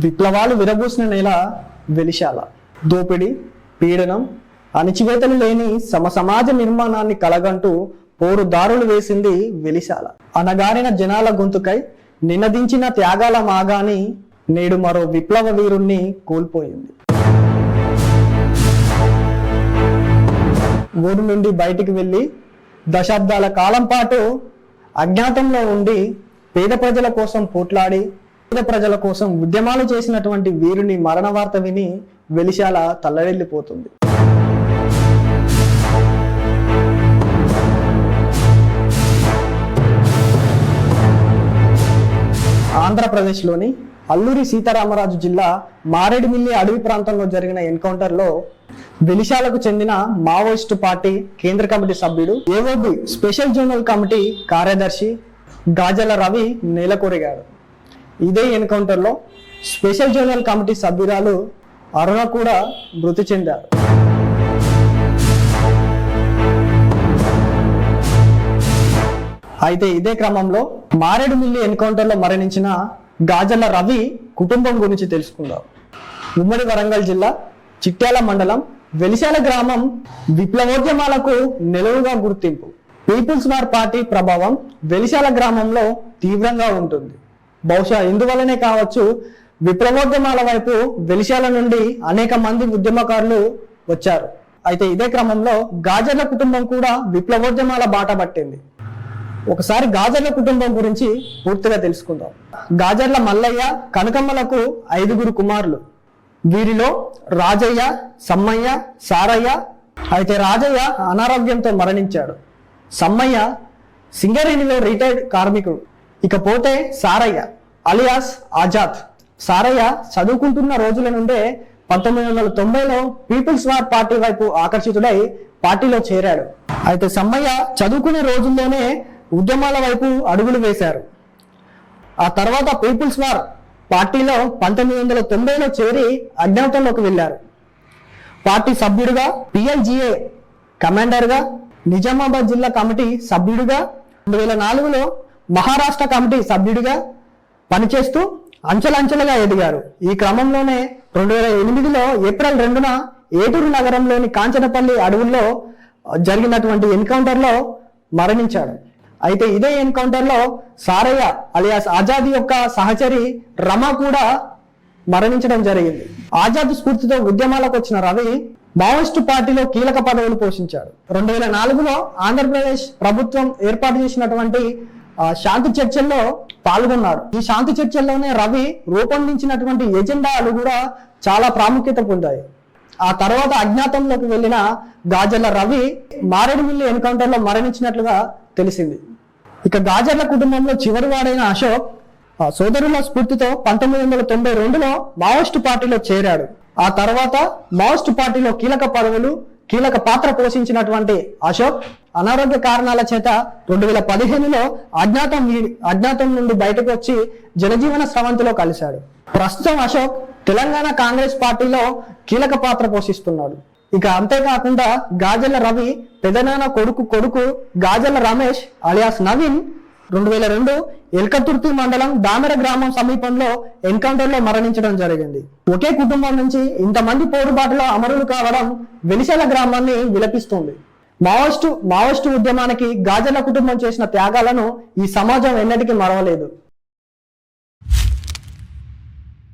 విప్లవాలు విరబూసిన నేల వెలిశాల. దోపిడి పీడనం అణచివేతలు లేని సమ సమాజ నిర్మాణాన్ని కలగంటూ పోరు దారులు వేసింది వెలిశాల. అనగారిన జనాల గొంతుకై నినదించిన త్యాగాల మాగాని నేడు మరో విప్లవ వీరుణ్ణి కోల్పోయింది. ఊరు నుండి బయటికి వెళ్ళి దశాబ్దాల కాలం పాటు అజ్ఞాతంలో ఉండి పేద ప్రజల కోసం పోట్లాడి పేద ప్రజల కోసం ఉద్యమాలు చేసినటువంటి వీరుని మరణ వార్త విని వెలిశాల తల్లడిల్లిపోతుంది. ఆంధ్రప్రదేశ్లోని అల్లూరి సీతారామరాజు జిల్లా మారేడుమిల్లి అడవి ప్రాంతంలో జరిగిన ఎన్కౌంటర్లో వెలిశాలకు చెందిన మావోయిస్టు పార్టీ కేంద్ర కమిటీ సభ్యుడు ఏఓబి స్పెషల్ జోనల్ కమిటీ కార్యదర్శి గాజల రవి నేలకొరిగాడు. ఇదే ఎన్కౌంటర్లో స్పెషల్ జోనల్ కమిటీ సభ్యురాలు అరుణ కూడా మృతి చెందారు. అయితే ఇదే క్రమంలో మారేడుమిల్లి ఎన్కౌంటర్లో మరణించిన గాజల రవి కుటుంబం గురించి తెలుసుకుందాం. ఉమ్మడి వరంగల్ జిల్లా చిట్యాల మండలం వెలిశాల గ్రామం విప్లవోద్యమాలకు నిలువుగా గుర్తింపు. పీపుల్స్ వార్ పార్టీ ప్రభావం వెలిశాల గ్రామంలో తీవ్రంగా ఉంటుంది. బహుశా ఇందువల్లనే కావచ్చు విప్లవోద్యమాల వైపు వెలిశాల నుండి అనేక మంది ఉద్యమకారులు వచ్చారు. అయితే ఇదే క్రమంలో గాజర్ల కుటుంబం కూడా విప్లవోద్యమాల బాట పట్టింది. ఒకసారి గాజర్ల కుటుంబం గురించి పూర్తిగా తెలుసుకుందాం. గాజర్ల మల్లయ్య కనకమ్మలకు ఐదుగురు కుమారులు. వీరిలో రాజయ్య సమ్మయ్య సారయ్య. అయితే రాజయ్య అనారోగ్యంతో మరణించాడు. సమ్మయ్య సింగరేణిలో రిటైర్డ్ కార్మికుడు. ఇకపోతే సారయ్య అలియాస్ ఆజాద్. సారయ్య చదువుకుంటున్న రోజుల నుండే పంతొమ్మిది వందల తొంభైలో పీపుల్స్ వార్ పార్టీ వైపు ఆకర్షితుడై పార్టీలో చేరాడు. అయితే సమ్మయ్య చదువుకునే రోజుల్లోనే ఉద్యమాల వైపు అడుగులు వేశారు. ఆ తర్వాత పీపుల్స్ వార్ పార్టీలో పంతొమ్మిది వందల తొంభైలో చేరి అజ్ఞాతంలోకి వెళ్ళారు. పార్టీ సభ్యుడిగా పిఎల్జిఏ కమాండర్గా నిజామాబాద్ జిల్లా కమిటీ సభ్యుడిగా రెండు వేల నాలుగులో మహారాష్ట్ర కమిటీ సభ్యుడిగా పనిచేస్తూ అంచెలంచెలుగా ఎదిగారు. ఈ క్రమంలోనే రెండు వేల ఎనిమిదిలో ఏప్రిల్ రెండున ఏటూరు నగరంలోని కాంచనపల్లి అడవుల్లో జరిగినటువంటి ఎన్కౌంటర్లో మరణించాడు. అయితే ఇదే ఎన్కౌంటర్లో సారయ్య అలియాస్ ఆజాద్ యొక్క సహచరి రమ కూడా మరణించడం జరిగింది. ఆజాద్ స్ఫూర్తితో ఉద్యమాలకు వచ్చిన రవి మావోయిస్టు పార్టీలో కీలక పదవులు పోషించాడు. రెండు వేల నాలుగులో ఆంధ్రప్రదేశ్ ప్రభుత్వం ఏర్పాటు చేసినటువంటి శాంతి చర్చల్లో పాల్గొన్నాడు ఈ శాంతి చర్చల్లోనే రవి రూపొందించినటువంటి ఎజెండాలు కూడా చాలా ప్రాముఖ్యత పొందాయి. ఆ తర్వాత అజ్ఞాతంలోకి వెళ్ళిన గాజర్ల రవి మారేడుమిల్లి ఎన్కౌంటర్లో మరణించినట్లుగా తెలిసింది. ఇక గాజర్ల కుటుంబంలో చివరివాడైన అశోక్ ఆ సోదరుల స్ఫూర్తితో పంతొమ్మిది వందల తొంభై రెండులో మావోయిస్టు పార్టీలో చేరాడు. ఆ తర్వాత మావోయిస్టు పార్టీలో కీలక పదవులు కీలక పాత్ర పోషించినటువంటి అశోక్ అనారోగ్య కారణాల చేత రెండు వేల పదిహేనులో అజ్ఞాతం అజ్ఞాతం నుండి బయటకు వచ్చి జనజీవన స్రవంతిలో కలిశాడు. ప్రస్తుతం అశోక్ తెలంగాణ కాంగ్రెస్ పార్టీలో కీలక పాత్ర పోషిస్తున్నాడు. ఇక అంతేకాకుండా గాజల రవి పెదనాన్న కొడుకు కొడుకు గాజల రమేష్ అలియాస్ నవీన్ రెండు వేల రెండు ఎల్కతుర్తి మండలం దామెర గ్రామం సమీపంలో ఎన్కౌంటర్లో మరణించడం జరిగింది. ఒకే కుటుంబం నుంచి ఇంతమంది పోరుబాటులో అమరులు కావడం వెలిశాల గ్రామాన్ని విలపిస్తుంది. మావోస్టు మావోస్టు ఉద్యమానికి గాజల కుటుంబం చేసిన త్యాగాలను ఈ సమాజం ఎన్నటికీ మరవలేదు.